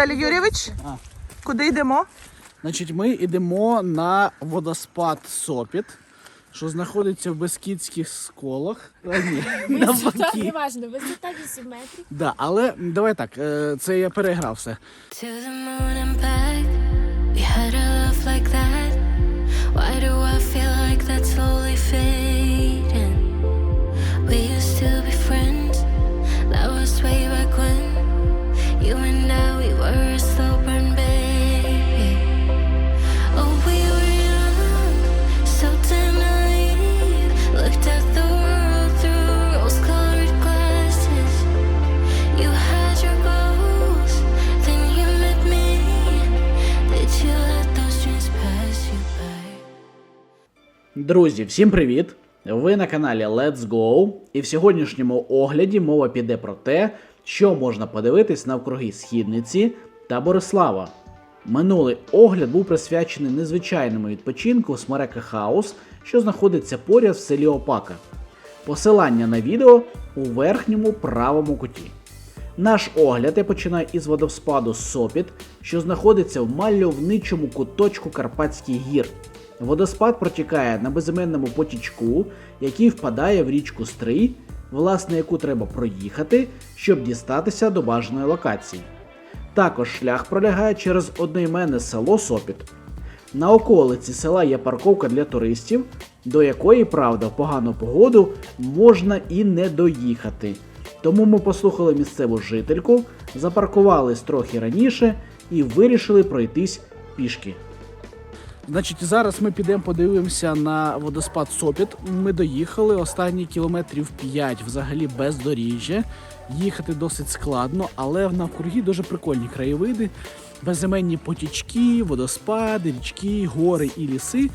Віталій Юрійович, А. куди йдемо? Значить, ми йдемо на водоспад Сопіт, що знаходиться в Бескідських сколах. А, ні, навпаки. Неважно, висота 8 метрів. Да, але давай так, е, це я переграв все. To the moon Друзі, всім привіт! Ви на каналі Let's Go. І в сьогоднішньому огляді мова піде про те, що можна подивитись навкруги східниці та Борислава. Минулий огляд був присвячений незвичайному відпочинку Смерека Хаус, що знаходиться поряд в селі Опака. Посилання на відео у верхньому правому куті. Наш огляд я починаю із водоспаду Сопіт, що знаходиться в мальовничому куточку Карпатських гір. Водоспад протікає на безіменному потічку, який впадає в річку Стрий, власне яку треба проїхати, щоб дістатися до бажаної локації. Також шлях пролягає через одноіменне село Сопіт. На околиці села є парковка для туристів, до якої, правда, в погану погоду можна і не доїхати. Тому ми послухали місцеву жительку, запаркувались трохи раніше і вирішили пройтись пішки. Значить, зараз ми підемо подивимося на водоспад Сопіт. Ми доїхали останні кілометрів 5 взагалі без доріжжя. Їхати досить складно, але навкруги дуже прикольні краєвиди, безіменні потічки, водоспади, річки, гори і ліси.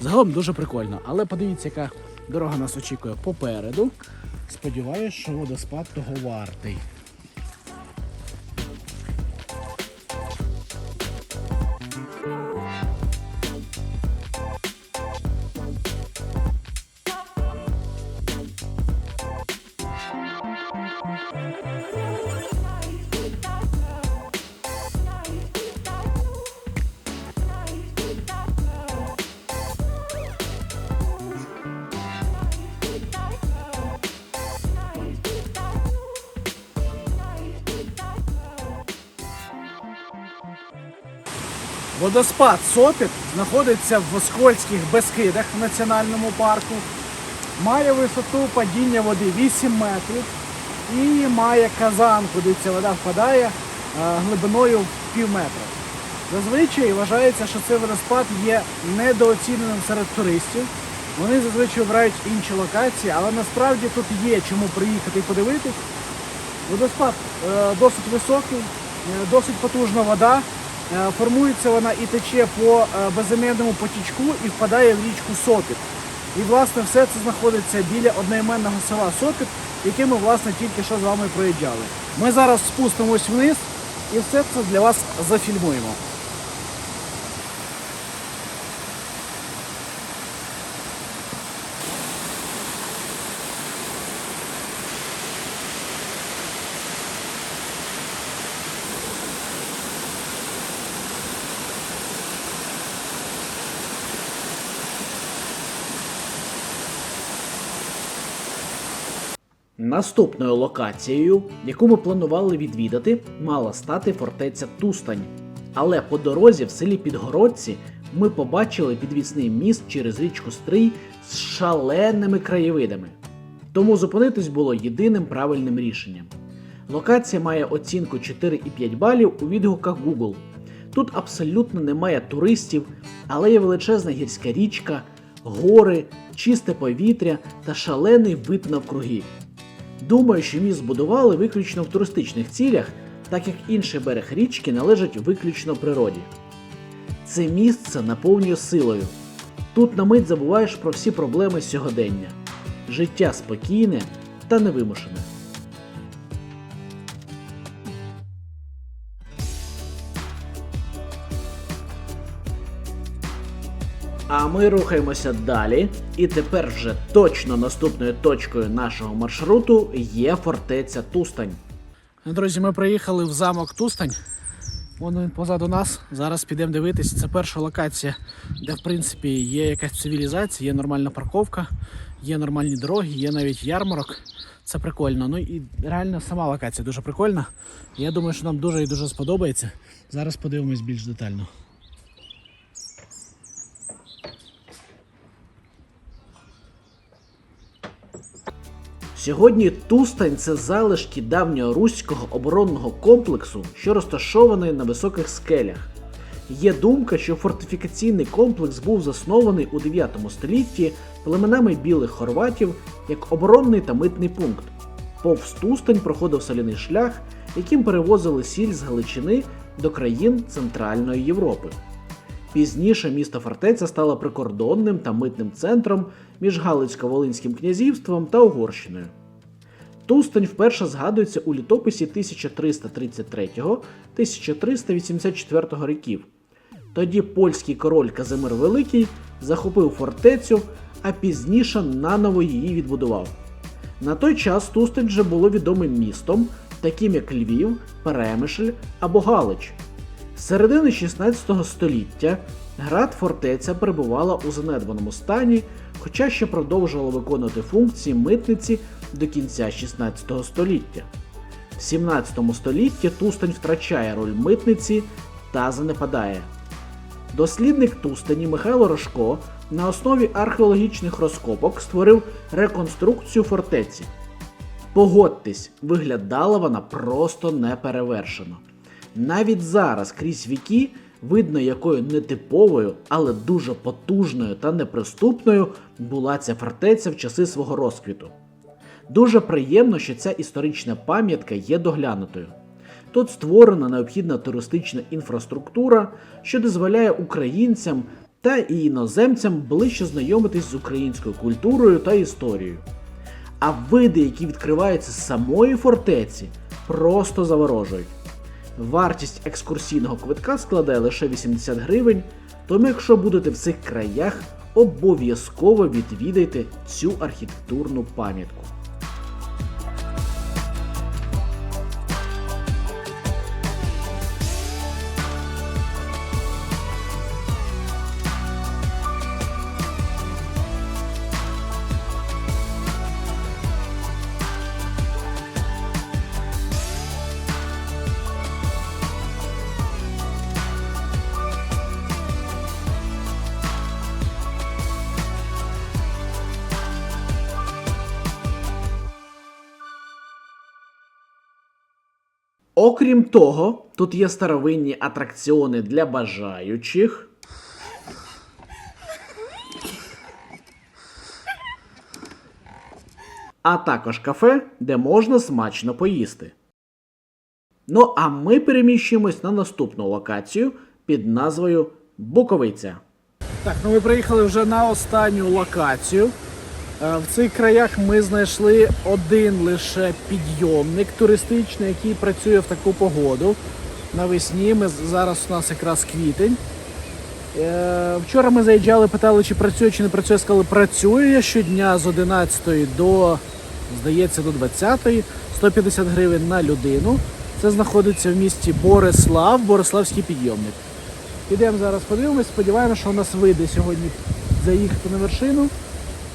Загалом дуже прикольно. Але подивіться, яка дорога нас очікує попереду. Сподіваюсь, що водоспад того вартий. Водоспад Сопіт знаходиться в Оскольських Бескидах в національному парку. Має висоту падіння води 8 метрів і має казан, куди ця вода впадає е, глибиною пів метра. Зазвичай вважається, що цей водоспад є недооціненим серед туристів. Вони зазвичай обирають інші локації, але насправді тут є чому приїхати і подивитись. Водоспад е, досить високий, е, досить потужна вода. Е, Формується вона і тече по е, безіменному потічку і впадає в річку Сопіт. І власне все це знаходиться біля одноіменного села Сопіт, яке ми власне тільки що з вами проїжджали. Ми зараз спустимось вниз і все це для вас зафільмуємо. Наступною локацією, яку ми планували відвідати, мала стати фортеця Тустань. Але по дорозі в селі Підгородці ми побачили підвісний міст через річку Стрий з шаленими краєвидами. Тому зупинитись було єдиним правильним рішенням. Локація має оцінку 4,5 балів у відгуках Google. Тут абсолютно немає туристів, але є величезна гірська річка, гори, чисте повітря та шалений вид навкруги. Думаю, що міст збудували виключно в туристичних цілях, так як інший берег річки належить виключно природі. Це місце наповнює силою. Тут на мить забуваєш про всі проблеми сьогодення. Життя спокійне та невимушене. А ми рухаємося далі, і тепер вже точно наступною точкою нашого маршруту є фортеця Тустань. Друзі, ми приїхали в замок Тустань. Вон він позаду нас. Зараз підемо дивитись. Це перша локація, де в принципі є якась цивілізація, є нормальна парковка, є нормальні дороги, є навіть ярмарок. Це прикольно. Ну і реально сама локація дуже прикольна. Я думаю, що нам дуже і дуже сподобається. Зараз подивимось більш детально. Сьогодні Тустань це залишки давнього руського оборонного комплексу, що розташований на високих скелях. Є думка, що фортифікаційний комплекс був заснований у 9 столітті племенами білих хорватів як оборонний та митний пункт. Повз Тустань проходив соляний шлях, яким перевозили сіль з Галичини до країн Центральної Європи. Пізніше місто фортеця стало прикордонним та митним центром між Галицько-Волинським князівством та Угорщиною. Тустань вперше згадується у літописі 1333-1384 років. Тоді польський король Казимир Великий захопив фортецю, а пізніше наново її відбудував. На той час Тустань вже було відомим містом, таким як Львів, Перемишль або Галич. З середини 16 століття град фортеця перебувала у занедбаному стані, хоча ще продовжувала виконувати функції митниці до кінця 16 століття. В 17 столітті Тустань втрачає роль митниці та занепадає. Дослідник Тустані Михайло Рожко на основі археологічних розкопок створив реконструкцію фортеці. Погодьтесь, виглядала вона просто неперевершено. Навіть зараз крізь віки видно, якою нетиповою, але дуже потужною та неприступною була ця фортеця в часи свого розквіту. Дуже приємно, що ця історична пам'ятка є доглянутою. Тут створена необхідна туристична інфраструктура, що дозволяє українцям та і іноземцям ближче знайомитись з українською культурою та історією. А види, які відкриваються з самої фортеці, просто заворожують. Вартість екскурсійного квитка складає лише 80 гривень, тому якщо будете в цих краях, обов'язково відвідайте цю архітектурну пам'ятку. Окрім того, тут є старовинні атракціони для бажаючих. А також кафе, де можна смачно поїсти. Ну а ми переміщуємось на наступну локацію під назвою Буковиця. Так, ну ми приїхали вже на останню локацію. Е, В цих краях ми знайшли один лише підйомник туристичний, який працює в таку погоду. Навесні ми зараз у нас якраз квітень. Е, Вчора ми заїжджали, питали, чи працює, чи не працює. Сказали, працює щодня з 11 до, здається, до 20, 150 гривень на людину. Це знаходиться в місті Борислав, Бориславський підйомник. Підемо зараз подивимось, сподіваємося, що у нас вийде сьогодні заїхати на вершину.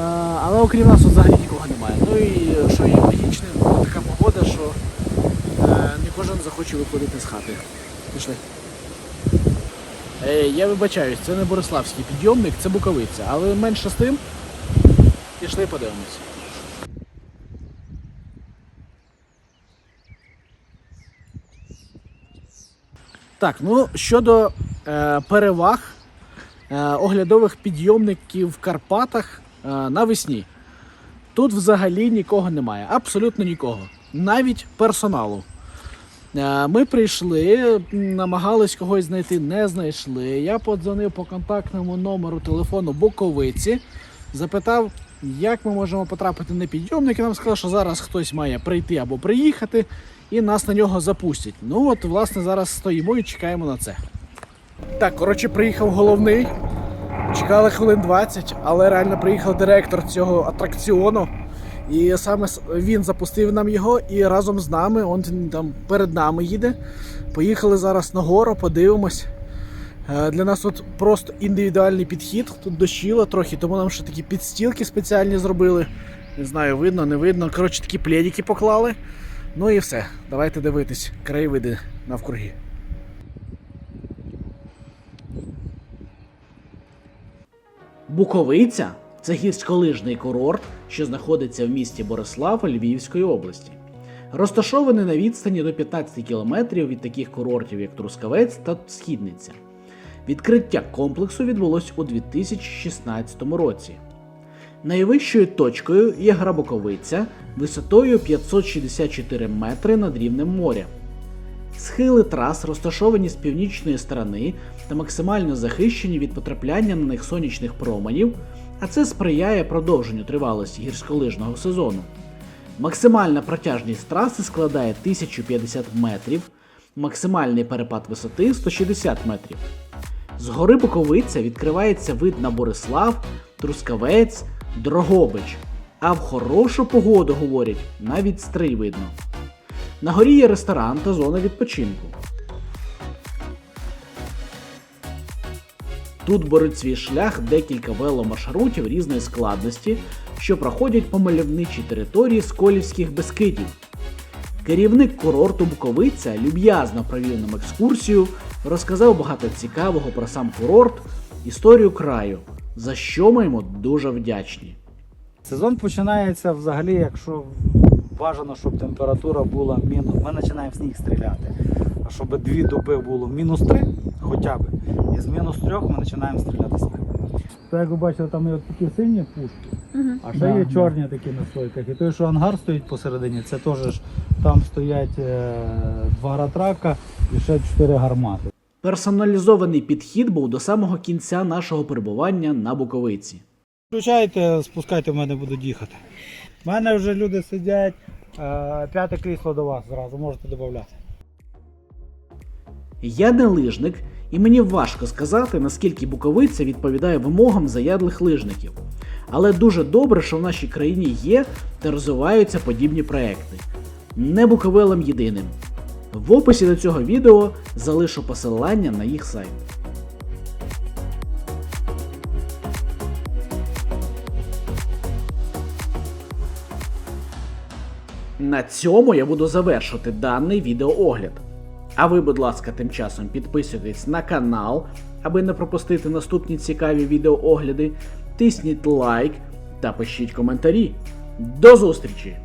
Е, Але окрім нас взагалі нікого немає. Ну і е, що є логічно, така погода, що е, не кожен захоче виходити з хати. Пішли. Я вибачаюсь, це не Бориславський підйомник, це Буковиця. Але менше з тим, пішли подивимось. Так, ну щодо е, переваг е, оглядових підйомників в Карпатах навесні. Тут взагалі нікого немає, абсолютно нікого, навіть персоналу. Е, Ми прийшли, намагались когось знайти, не знайшли. Я подзвонив по контактному номеру телефону Буковиці, запитав, як ми можемо потрапити на підйомник. І нам сказали, що зараз хтось має прийти або приїхати, і нас на нього запустять. Ну от, власне, зараз стоїмо і чекаємо на це. Так, коротше, приїхав головний. Чекали хвилин 20, але реально приїхав директор цього атракціону. І саме він запустив нам його, і разом з нами, он там перед нами їде. Поїхали зараз на гору, подивимось. Е, Для нас тут просто індивідуальний підхід. Тут дощило трохи, тому нам ще такі підстілки спеціальні зробили. Не знаю, видно, не видно. Коротше, такі пледики поклали. Ну і все. Давайте дивитись краєвиди навкруги. Буковиця це гірськолижний курорт, що знаходиться в місті Борислав Львівської області. Розташований на відстані до 15 кілометрів від таких курортів, як Трускавець та Східниця. Відкриття комплексу відбулось у 2016 році. Найвищою точкою є Грабоковиця висотою 564 метри над рівнем моря. Схили трас розташовані з північної сторони та максимально захищені від потрапляння на них сонячних променів, а це сприяє продовженню тривалості гірськолижного сезону. Максимальна протяжність траси складає 1050 метрів, максимальний перепад висоти 160 метрів. З гори Буковиця відкривається вид на Борислав, Трускавець, Дрогобич. А в хорошу погоду говорять, навіть стрий видно. На горі є ресторан та зона відпочинку. Тут беруть свій шлях декілька веломаршрутів різної складності, що проходять по мальовничій території Сколівських Бескидів. Керівник курорту Буковиця люб'язно провів нам екскурсію, розказав багато цікавого про сам курорт, історію краю, за що ми йому дуже вдячні. Сезон починається взагалі, якщо бажано, щоб температура була мінус. Ми починаємо сніг стріляти. А щоб дві доби було мінус 3 хоча б. І з мінус 3 ми починаємо стріляти сніг. То як ви бачите, там є такі сині пушки, а ще є чорні такі на стойках. І той, що ангар стоїть посередині, це теж ж там стоять е, два ратрака і ще чотири гармати. Персоналізований підхід був до самого кінця нашого перебування на Буковиці. Включайте, спускайте, в мене будуть їхати. У мене вже люди сидять, е, п'яте крісло до вас зразу, можете додати. Я не лижник, і мені важко сказати, наскільки Буковиця відповідає вимогам заядлих лижників. Але дуже добре, що в нашій країні є та розвиваються подібні проекти. Не Буковелем єдиним. В описі до цього відео залишу посилання на їх сайт. На цьому я буду завершувати даний відеоогляд. А ви, будь ласка, тим часом підписуйтесь на канал, аби не пропустити наступні цікаві відеоогляди. Тисніть лайк та пишіть коментарі. До зустрічі!